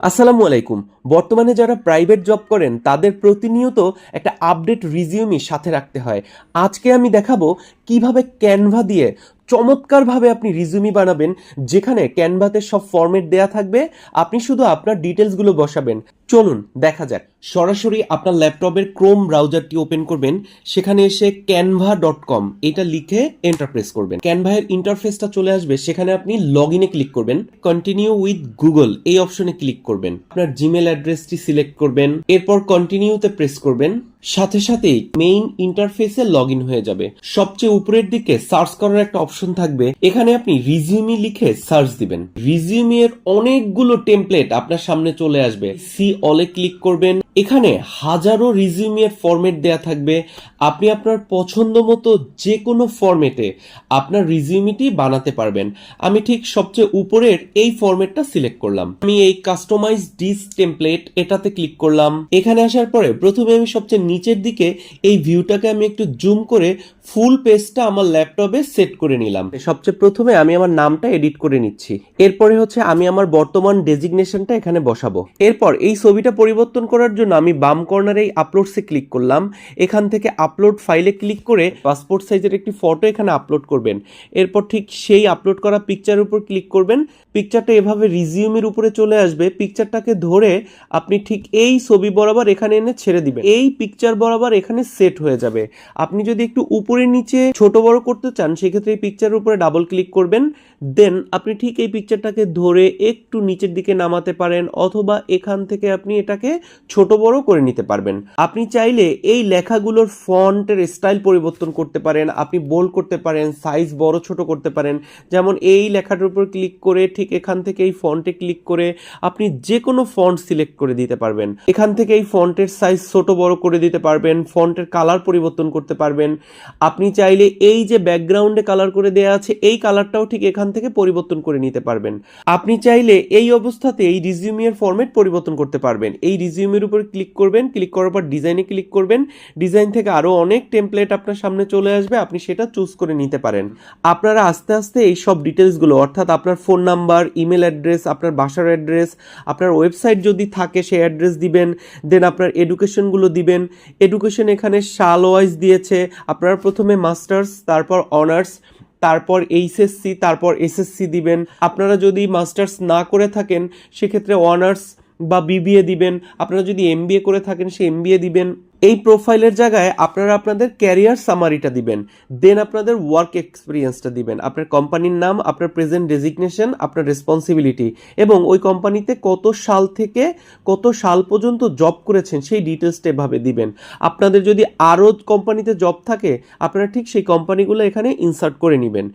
আসসালামু আলাইকুম। বর্তমানে যারা প্রাইভেট জব করেন, তাদের প্রতিনিয়ত একটা আপডেট রিজিউমি সাথে রাখতে হয়। আজকে আমি দেখাবো কীভাবে ক্যানভা দিয়ে চমৎকারভাবে আপনি রিজিউমি বানাবেন, যেখানে ক্যানভাতে সব ফর্মেট দেয়া থাকবে। আপনি শুধু আপনার ডিটেলসগুলো বসাবেন। চলুন, দেখা যাক। সরাসরি আপনার ল্যাপটপের ক্রোম ব্রাউজারটি ওপেন করবেন, সেখানে এসে ক্যানভা ডট কম এটা লিখে এন্টারপ্রেস করবেন। ক্যানভা এর ইন্টারফেসটা চলে আসবে, সেখানে আপনি লগ ইনে ক্লিক করবেন। কন্টিনিউ উইথ গুগল এই অপশনে ক্লিক করবেন। আপনার জিমেল অ্যাড্রেসটি সিলেক্ট করবেন, এরপর কন্টিনিউতে প্রেস করবেন। সাথে সাথেই মেইন ইন্টারফেসে লগ ইন হয়ে যাবে। সবচেয়ে উপরের দিকে সার্চ করার একটা অপশন থাকবে, এখানে আপনি রিজিউমি লিখে সার্চ দিবেন। রিজিউমি এর অনেকগুলো টেমপ্লেট আপনার সামনে চলে আসবে। সি অলে ক্লিক করবেন। এখানে হাজারো রিজিউমি এর ফরম্যাট দেয়া থাকবে। আপনি আপনার পছন্দ মতো যে কোনো ফরম্যাটে আপনার রিজিউমিটি বানাতে পারবেন। আমি ঠিক সবচেয়ে উপরের এই ফরম্যাটটা সিলেক্ট করলাম। আমি এই কাস্টমাইজ ডিস টেমপ্লেট এটাতে ক্লিক করলাম। এখানে আসার পরে প্রথমে আমি সবচেয়ে নিচের দিকে এই ভিউটাকে আমি একটু জুম করে ফুল পেজটা আমার ল্যাপটপে সেট করে নিলাম। সবচেয়ে প্রথমে আমি আমার নামটা এডিট করে নিচ্ছি। এরপরে হচ্ছে আমি আমার বর্তমান ডেজিগনেশনটা এখানে বসাবো। এরপর এই ছবিটা পরিবর্তন করার জন্য আমি বাম কর্নারে এই আপলোডসে ক্লিক করলাম। এখান থেকে আপলোড ফাইলে ক্লিক করে পাসপোর্ট সাইজের একটি ফটো এখানে আপলোড করবেন। এরপর ঠিক সেই আপলোড করা পিকচারের উপর ক্লিক করবেন। পিকচারটা এভাবে রিজিউমের উপরে চলে আসবে। পিকচারটাকে ধরে আপনি ঠিক এই ছবি বরাবর এখানে এনে ছেড়ে দিবেন। এই পিকচার বরাবর এখানে সেট হয়ে যাবে। আপনি যদি একটু উপরে নিচে ছোট বড় করতে চান, সেক্ষেত্রে এই পিকচারের উপরে ডাবল ক্লিক করবেন। দেন আপনি ঠিক এই পিকচারটাকে ধরে একটু নিচের দিকে নামাতে পারেন, অথবা এখান থেকে আপনি এটাকে ছোট বড় করে নিতে পারবেন। আপনি চাইলে এই লেখাগুলোর ফন্টের স্টাইল পরিবর্তন করতে পারেন, আপনি বোল্ড করতে পারেন সাইজ বড় ছোট করতে পারেন। যেমন এই লেখাটার উপর ক্লিক করে ঠিক এখান থেকে এই ফন্টে ক্লিক করে আপনি যে কোনো ফন্ট সিলেক্ট করে দিতে পারবেন। এখান থেকে এই ফন্টের সাইজ ছোট বড় করে দিতে পারবেন, ফন্টের কালার পরিবর্তন করতে পারবেন। আপনি চাইলে এই যে ব্যাকগ্রাউন্ডে কালার করে দেওয়া আছে, এই কালারটাও ঠিক এখান থেকে পরিবর্তন করে নিতে পারবেন। আপনি চাইলে এই অবস্থাতে এই রিজিউমিয়ের ফরম্যাট পরিবর্তন করতে পারবেন। এই রিজিউমের উপর ক্লিক করবেন ক্লিক করার পর ডিজাইনে ক্লিক করবেন। ডিজাইন থেকে আরও অনেক টেমপ্লেট আপনার সামনে চলে আসবে, আপনি সেটা চুজ করে নিতে পারেন। আপনারা আস্তে আস্তে এই সব ডিটেলসগুলো অর্থাৎ আপনার ফোন নাম্বার ইমেল অ্যাড্রেস আপনার বাসার অ্যাড্রেস আপনার ওয়েবসাইট যদি থাকে সেই অ্যাড্রেস দিবেন দেন আপনার এডুকেশনগুলো দিবেন। এডুকেশন এখানে সাল ওয়াইজ দিয়েছে, আপনারা প্রথমে মাস্টার্স তারপর অনার্স তারপর এইচএসসি তারপর এসএসসি দিবেন। আপনারা যদি মাস্টার্স না করে থাকেন, সেক্ষেত্রে অনার্স বা বিবিএ দিবেন। আপনারা যদি এমবিএ করে থাকেন সে এমবিএ দিবেন। এই প্রোফাইলের জায়গায় আপনারা আপনাদের ক্যারিয়ার সামারিটা দিবেন। দেন আপনাদের ওয়ার্ক এক্সপিরিয়েন্সটা দিবেন। আপনার কোম্পানির নাম, আপনার প্রেজেন্ট ডেজিগনেশন আপনার রেসপন্সিবিলিটি এবং ওই কোম্পানিতে কত সাল থেকে কত সাল পর্যন্ত জব করেছেন সেই ডিটেলসটা এভাবে দিবেন। আপনাদের যদি আরও কোম্পানিতে জব থাকে, আপনারা ঠিক সেই কোম্পানিগুলো এখানে ইনসার্ট করে নেবেন।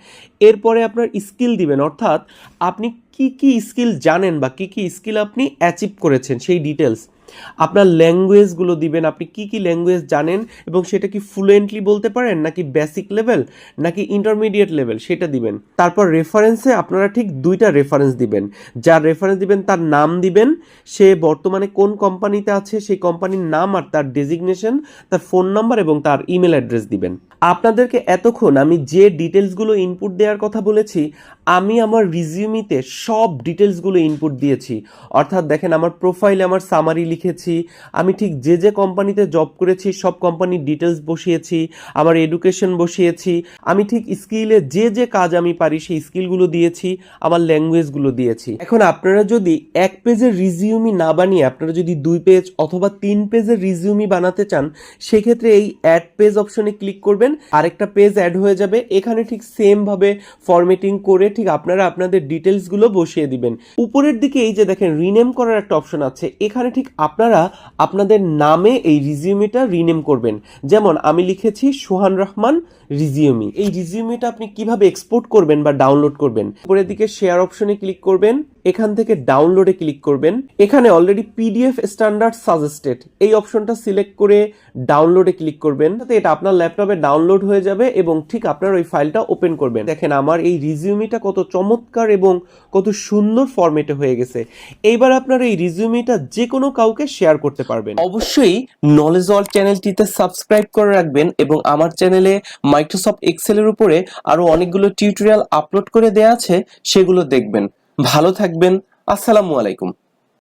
এরপরে আপনার স্কিল দিবেন। অর্থাৎ আপনি কি কি স্কিল জানেন বা কি কি স্কিল আপনি অ্যাচিভ করেছেন সেই ডিটেলস আপনার ল্যাঙ্গুয়েজগুলো দিবেন, আপনি কি কি ল্যাঙ্গুয়েজ জানেন এবং সেটা কি ফ্লুয়েন্টলি বলতে পারেন নাকি বেসিক লেভেল নাকি ইন্টারমিডিয়েট লেভেল সেটা দিবেন। তারপর রেফারেন্সে আপনারা ঠিক দুইটা রেফারেন্স দিবেন। যার রেফারেন্স দিবেন, তার নাম দিবেন, সে বর্তমানে কোন কোম্পানিতে আছে, সেই কোম্পানির নাম আর তার ডেজিগনেশন তার ফোন নাম্বার এবং তার ইমেল অ্যাড্রেস দিবেন। আপনাদেরকে এতক্ষণ আমি যে ডিটেলসগুলো ইনপুট দেওয়ার কথা বলেছি আমি আমার রিজিউমিতে সব ডিটেলসগুলো ইনপুট দিয়েছি। অর্থাৎ দেখেন, আমার প্রোফাইলে আমার সামারি লিখেছি, আমি ঠিক যে যে কোম্পানিতে জব করেছি, সব কোম্পানির ডিটেলস বসিয়েছি, আমার এডুকেশন বসিয়েছি, আমি ঠিক স্কিলে যে যে কাজ আমি পারি, সেই স্কিলগুলো দিয়েছি, আমার ল্যাঙ্গুয়েজগুলো দিয়েছি। এখন আপনারা যদি এক পেজের রিজিউমি না বানিয়ে, আপনারা যদি দুই পেজ অথবা তিন পেজের রিজিউমি বানাতে চান, সেক্ষেত্রে এই অ্যাড পেজ অপশনে ক্লিক করবেন। আরেকটা পেজ অ্যাড হয়ে যাবে। এখানে ঠিক সেম ভাবে ফরম্যাটিং করে ঠিক আপনারা আপনাদের ডিটেলসগুলো বসিয়ে দিবেন। উপরের দিকে এই যে দেখেন রিনেম করার একটা অপশন আছে। এখানে ঠিক আপনারা আপনাদের নামে এই রিজিউমিটা রিনেম করবেন। যেমন আমি লিখেছি সোহান রহমান রিজিউমি এই রিজিউমিটা আপনি কীভাবে এক্সপোর্ট করবেন বা ডাউনলোড করবেন? উপরের দিকে শেয়ার অপশনে ক্লিক করবেন। এখান থেকে ডাউনলোডে ক্লিক করবেন। এখানে অলরেডি পিডিএফ স্ট্যান্ডার্ড সাজেস্টেড এই অপশনটা সিলেক্ট করে ডাউনলোডে ক্লিক করবেন। তাতে এটা আপনার ল্যাপটপে ডাউনলোড হয়ে যাবে এবং ঠিক আপনার ওই ফাইলটা ওপেন করবেন। দেখেন, আমার এই রিজিউমিটা কত চমৎকার এবং কত সুন্দর ফর্মেটে হয়ে গেছে। এইবার আপনার এই রিজিউমিটা যে কোনো কাউকে শেয়ার করতে পারবেন। অবশ্যই নলেজ অল চ্যানেলটিতে সাবস্ক্রাইব করে রাখবেন এবং আমার চ্যানেলে মাইক্রোসফট এক্সেলের উপরে আরও অনেকগুলো টিউটোরিয়াল আপলোড করে দেয়া আছে, সেগুলো দেখবেন। ভালো থাকবেন। আসসালামু আলাইকুম।